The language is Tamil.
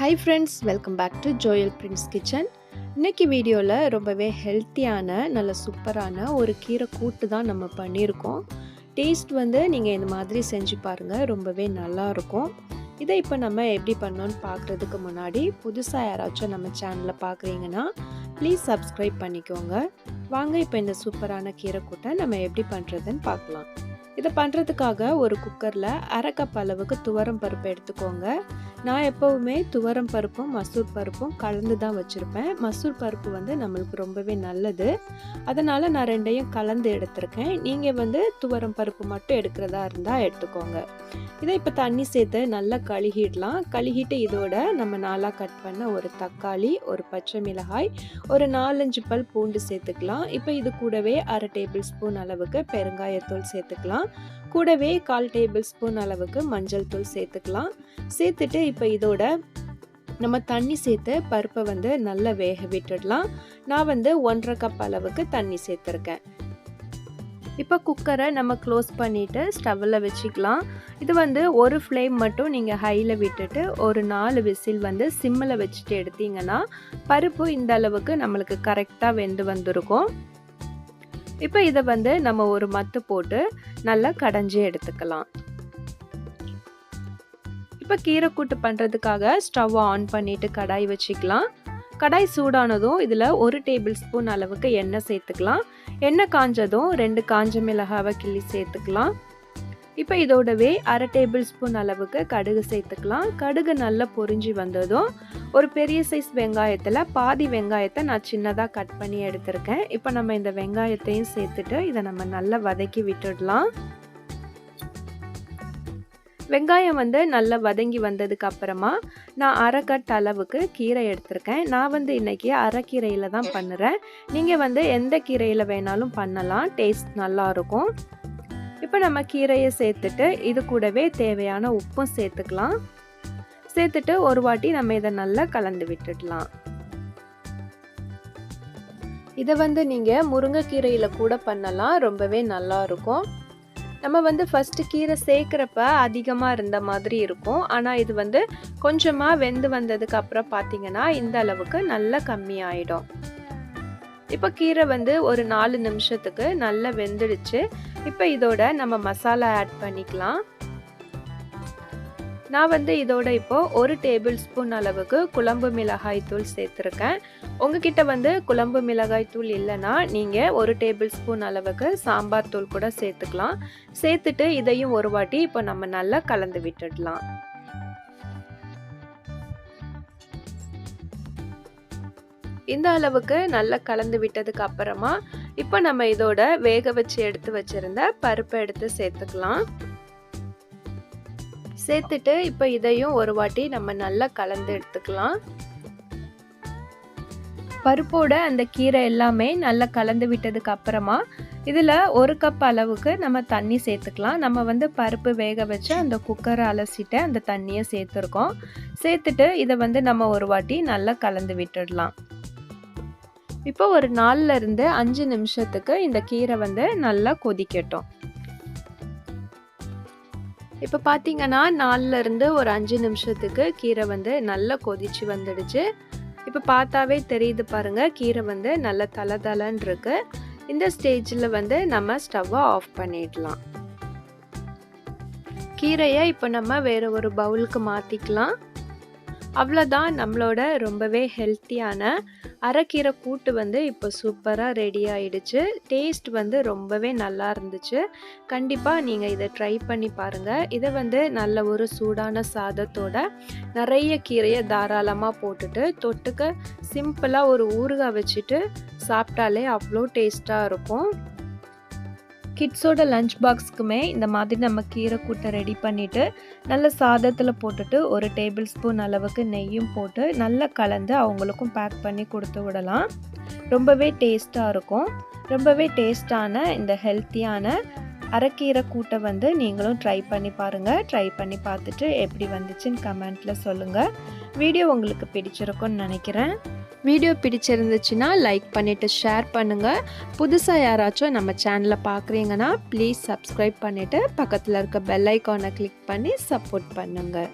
Hi friends welcome back to Joel Prince kitchen இன்னைக்கு வீடியோவில் ரொம்பவே ஹெல்த்தியான நல்ல சூப்பரான ஒரு கீரை கூட்டு தான் நம்ம பண்ணியிருக்கோம். டேஸ்ட் வந்து நீங்கள் இந்த மாதிரி செஞ்சு பாருங்கள் ரொம்பவே நல்லா இருக்கும். இதை இப்போ நம்ம எப்படி பண்ணோன்னு பார்க்குறதுக்கு முன்னாடி புதுசாக யாராச்சும் நம்ம சேனலில் பார்க்குறீங்கன்னா ப்ளீஸ் சப்ஸ்கிரைப் பண்ணிக்கோங்க. வாங்க இப்போ இந்த சூப்பரான கீரை கூட்டை நம்ம எப்படி பண்ணுறதுன்னு பார்க்கலாம் இதை பண்ணுறதுக்காக ஒரு குக்கரில் அரை கப் அளவுக்கு துவரம் பருப்பு எடுத்துக்கோங்க. நான் எப்போவுமே துவரம் பருப்பும் மசூர் பருப்பும் கலந்து தான் வச்சுருப்பேன். மசூர் பருப்பு வந்து நம்மளுக்கு ரொம்பவே நல்லது. அதனால் நான் ரெண்டையும் கலந்து எடுத்திருக்கேன். நீங்கள் வந்து துவரம் பருப்பு மட்டும் எடுக்கிறதா இருந்தால் எடுத்துக்கோங்க. இதை இப்போ தண்ணி சேர்த்து நல்லா கழுகிடலாம். கழுகிட்டு இதோட நம்ம நாளாக கட் பண்ண ஒரு தக்காளி ஒரு பச்சை மிளகாய் ஒரு நாலஞ்சு பல் பூண்டு சேர்த்துக்கலாம். இப்போ இது கூடவே அரை டேபிள் ஸ்பூன் அளவுக்கு பெருங்காயத்தூள் சேர்த்துக்கலாம். கூடவே கால் டேபிள் ஸ்பூன் அளவுக்கு மஞ்சள் தூள் சேர்த்துக்கலாம். சேர்த்துட்டு இப்போ இதோட நம்ம தண்ணி சேர்த்து பருப்பை வந்து நல்லா வேக விட்டுடலாம். நான் வந்து ஒன்றரை கப் அளவுக்கு தண்ணி சேர்த்துருக்கேன். இப்போ குக்கரை நம்ம க்ளோஸ் பண்ணிவிட்டு ஸ்டவ்வில் வச்சுக்கலாம். இது வந்து ஒரு ஃப்ளேம் மட்டும் நீங்கள் ஹையில் விட்டுட்டு ஒரு நாலு விசில் வந்து சிம்மில் வச்சுட்டு எடுத்தீங்கன்னா பருப்பு இந்த அளவுக்கு நம்மளுக்கு கரெக்டாக வெந்து வந்திருக்கும். இப்போ இதை வந்து நம்ம ஒரு மத்து போட்டு நல்லா கடைஞ்சி எடுத்துக்கலாம். இப்போ கீரை கூட்டு பண்ணுறதுக்காக ஸ்டவ்வை ஆன் பண்ணிவிட்டு கடாய் வச்சுக்கலாம். கடாய் சூடானதும் இதில் ஒரு டேபிள் ஸ்பூன் அளவுக்கு எண்ணெய் சேர்த்துக்கலாம். எண்ணெய் காஞ்சதும் ரெண்டு காஞ்ச மிளகாவை கிள்ளி சேர்த்துக்கலாம். இப்போ இதோடவே அரை டேபிள் ஸ்பூன் அளவுக்கு கடுகு சேர்த்துக்கலாம். கடுகு நல்லா பொறிஞ்சி வந்ததும் ஒரு பெரிய சைஸ் வெங்காயத்தில் பாதி வெங்காயத்தை நான் சின்னதாக கட் பண்ணி எடுத்திருக்கேன். இப்போ நம்ம இந்த வெங்காயத்தையும் சேர்த்துட்டு இதை நம்ம நல்லா வதக்கி விட்டுடலாம். வெங்காயம் வந்து நல்லா வதங்கி வந்ததுக்கு அப்புறமா நான் அரைக்கட் அளவுக்கு கீரை எடுத்திருக்கேன். நான் வந்து இன்றைக்கி அரைக்கீரையில் தான் பண்ணுறேன். நீங்கள் வந்து எந்த கீரையில் வேணாலும் பண்ணலாம். டேஸ்ட் நல்லாயிருக்கும் இப்போ நம்ம கீரையை சேர்த்துட்டு இது கூடவே தேவையான உப்பும் சேர்த்துக்கலாம். சேர்த்துட்டு ஒரு வாட்டி நம்ம இதை நல்லா கலந்து விட்டுடலாம். இதை வந்து நீங்கள் முருங்கைக்கீரையில் கூட பண்ணலாம். ரொம்பவே நல்லா இருக்கும். நம்ம வந்து ஃபஸ்ட்டு கீரை சேர்க்குறப்ப அதிகமாக இருந்த மாதிரி இருக்கும். ஆனால் இது வந்து கொஞ்சமாக வெந்து வந்ததுக்கு அப்புறம் பார்த்தீங்கன்னா இந்த அளவுக்கு நல்லா கம்மியாயிடும். இப்போ கீரை வந்து ஒரு நாலு நிமிஷத்துக்கு நல்லா வெந்துடுச்சு. இப்போ இதோட நம்ம மசாலா ஆட் பண்ணிக்கலாம். நான் வந்து இதோட இப்போ ஒரு டேபிள் ஸ்பூன் அளவுக்கு குழம்பு மிளகாய் தூள் சேர்த்துருக்கேன். உங்ககிட்ட வந்து குழம்பு மிளகாய் தூள் இல்லைன்னா நீங்கள் ஒரு டேபிள் ஸ்பூன் அளவுக்கு சாம்பார் தூள் கூட சேர்த்துக்கலாம். சேர்த்துட்டு இதையும் ஒரு வாட்டி இப்போ நம்ம நல்லா கலந்து விட்டுடலாம். இந்த அளவுக்கு நல்லா கலந்து விட்டதுக்கு அப்புறமா இப்போ நம்ம இதோட வேக வச்சு எடுத்து வச்சிருந்த பருப்பை எடுத்து சேர்த்துக்கலாம். சேர்த்துட்டு இப்போ இதையும் ஒரு வாட்டி நம்ம நல்லா கலந்து எடுத்துக்கலாம். பருப்போட அந்த கீரை எல்லாமே நல்லா கலந்து விட்டதுக்கு அப்புறமா இதில் ஒரு கப் அளவுக்கு நம்ம தண்ணி சேர்த்துக்கலாம். நம்ம வந்து பருப்பு வேக வச்சு அந்த குக்கரை அலசிட்டு அந்த தண்ணியை சேர்த்துருக்கோம். சேர்த்துட்டு இதை வந்து நம்ம ஒரு வாட்டி நல்லா கலந்து விட்டுடலாம். இப்போ ஒரு நாலுல இருந்து அஞ்சு நிமிஷத்துக்கு இந்த கீரை வந்து நல்லா கொதிக்கட்டும். இப்போ பார்த்தீங்கன்னா நாலுல இருந்து ஒரு அஞ்சு நிமிஷத்துக்கு கீரை வந்து நல்லா கொதிச்சு வந்துடுச்சு. இப்போ பார்த்தாவே தெரியுது பாருங்கள் கீரை வந்து நல்லா தலை தலைன்னு இருக்கு. இந்த ஸ்டேஜில் வந்து நம்ம ஸ்டவ்வை ஆஃப் பண்ணிடலாம். கீரையை இப்போ நம்ம வேறு ஒரு பவுலுக்கு மாற்றிக்கலாம் அவ்வளோதான் நம்மளோட ரொம்பவே ஹெல்த்தியான அரைக்கீரை கூட்டு வந்து இப்போ சூப்பராக ரெடி ஆயிடுச்சு. டேஸ்ட் வந்து ரொம்பவே நல்லா இருந்துச்சு. கண்டிப்பாக நீங்கள் இதை ட்ரை பண்ணி பாருங்கள் இதை வந்து நல்ல ஒரு சூடான சாதத்தோட நிறைய கீரையை தாராளமாக போட்டுட்டு தொட்டுக்க சிம்பிளாக ஒரு ஊறுகாய் வச்சுட்டு சாப்பிட்டாலே அவ்வளோ டேஸ்ட்டாக இருக்கும். கிட்ஸோட லஞ்ச் பாக்ஸ்க்குமே இந்த மாதிரி நம்ம கீரை கூட்டை ரெடி பண்ணிவிட்டு நல்ல சாதத்தில் போட்டுட்டு ஒரு டேபிள் ஸ்பூன் அளவுக்கு நெய்யும் போட்டு நல்லா கலந்து அவங்களுக்கும் பேக் பண்ணி கொடுத்து விடலாம். ரொம்பவே டேஸ்ட்டாக இருக்கும். ரொம்பவே டேஸ்டான இந்த ஹெல்த்தியான அரைக்கீரை கூட்டை வந்து நீங்களும் ட்ரை பண்ணி பாருங்கள் ட்ரை பண்ணி பார்த்துட்டு எப்படி வந்துச்சுன்னு கமெண்ட்டில் சொல்லுங்கள் வீடியோ உங்களுக்கு பிடிச்சிருக்கும்னு நினைக்கிறேன். வீடியோ பிடிச்சிருந்துச்சுன்னா லைக் பண்ணிவிட்டு ஷேர் பண்ணுங்கள் புதுசாக யாராச்சும் நம்ம சேனலை பார்க்குறீங்கன்னா ப்ளீஸ் சப்ஸ்கிரைப் பண்ணிவிட்டு பக்கத்தில் இருக்க பெல் ஐக்கானை கிளிக் பண்ணி சப்போர்ட் பண்ணுங்கள்